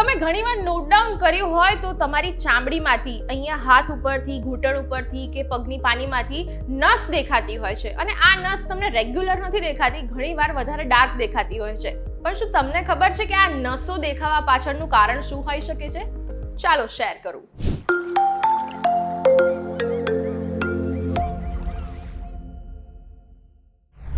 તમે ઘણીવાર note down કર્યું હોય તો તમારી ચામડીમાંથી, અહીંયા હાથ ઉપરથી, ઘૂંટણ ઉપરથી કે પગની પાનીમાંથી નસ દેખાતી હોય છે. અને આ નસ તમને રેગ્યુલર નથી દેખાતી, ઘણીવાર વધારે ડાર્ક દેખાતી હોય છે. પણ શું તમને ખબર છે કે આ નસો દેખાવા પાછળનું કારણ શું હોઈ શકે છે? ચાલો શેર કરું.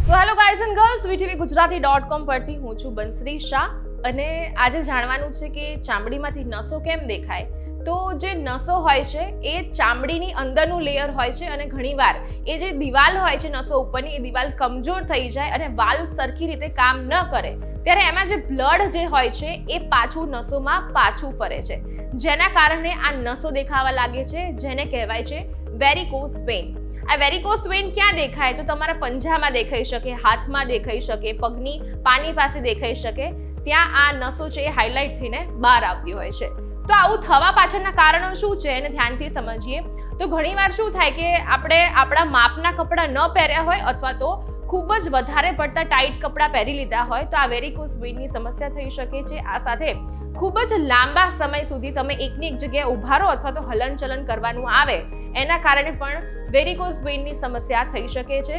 So hello guys and girls VTV Gujarati dot com પરથી હું છું બંસરી શાહ. અને આજે જાણવાનું છે કે ચામડીમાંથી નસો કેમ દેખાય? તો જે નસો હોય છે, એ ચામડીની અંદરનું લેયર હોય છે અને ઘણીવાર એ જે દિવાલ હોય છે નસો ઉપરની, એ દિવાલ કમજોર થઈ જાય અને વાલ્વ સરખી રીતે કામ ન કરે. ત્યારે એમાં જે બ્લડ જે હોય છે, એ પાછું નસોમાં પાછું ફરે છે. જેના કારણે આ નસો દેખાવા લાગે છે, જેને કહેવાય છે વેરિકોઝ વેન આ વેરિકોસ વેન ક્યાં દેખાય? તો તમારા પંજામાં દેખાઈ શકે, હાથમાં દેખાઈ શકે, પગની પાની પાસે દેખાઈ શકે. ત્યાં આ નસો છે એ હાઇલાઇટ થઈને બહાર આવતી હોય છે. તો આવું થવા પાછળના કારણો શું છે એને ધ્યાનથી સમજીએ. તો ઘણીવાર શું થાય કે આપણે આપણા માપના કપડાં ન પહેર્યા હોય અથવા તો ખૂબ જ વધારે પડતા ટાઈટ કપડાં પહેરી લીધા હોય, તો આ વેરિકોસ વેનની સમસ્યા થઈ શકે છે. આ સાથે ખૂબ જ લાંબા સમય સુધી તમે એકની એક જગ્યાએ ઊભા રહો અથવા તો હલનચલન કરવાનું આવે, એના કારણે પણ વેરિકોઝ વેનની સમસ્યા થઈ શકે છે.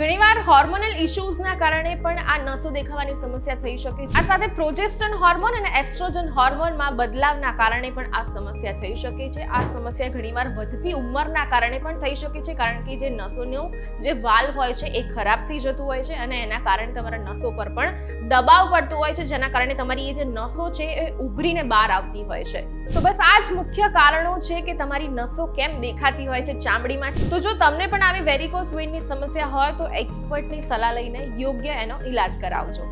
ઘણીવાર હોર્મોનલ ઇશ્યુઝના કારણે પણ આ નસો દેખાવાની સમસ્યા થઈ શકે છે. આ સાથે પ્રોજેસ્ટન હોર્મોન અને એસ્ટ્રોજન હોર્મોનમાં બદલાવના કારણે પણ આ સમસ્યા થઈ શકે છે. આ સમસ્યા ઘણીવાર વધતી ઉંમરના કારણે પણ થઈ શકે છે, કારણ કે જે નસોનો જે વાલ હોય છે એ ખરાબ થઈ જતું હોય છે અને એના કારણે તમારા નસો પર પણ દબાવ પડતું હોય છે, જેના કારણે તમારી એ જે નસો છે એ ઉભરીને બહાર આવતી હોય છે. તો બસ આ જ મુખ્ય કારણો છે કે તમારી નસો કેમ દેખાતી હોય છે ચામડીમાં તો જો તમને પણ આવી વેરિકોસ વેનની સમસ્યા હોય તો એક્સપર્ટની સલાહ લઈને યોગ્ય એનો ઈલાજ કરાવજો.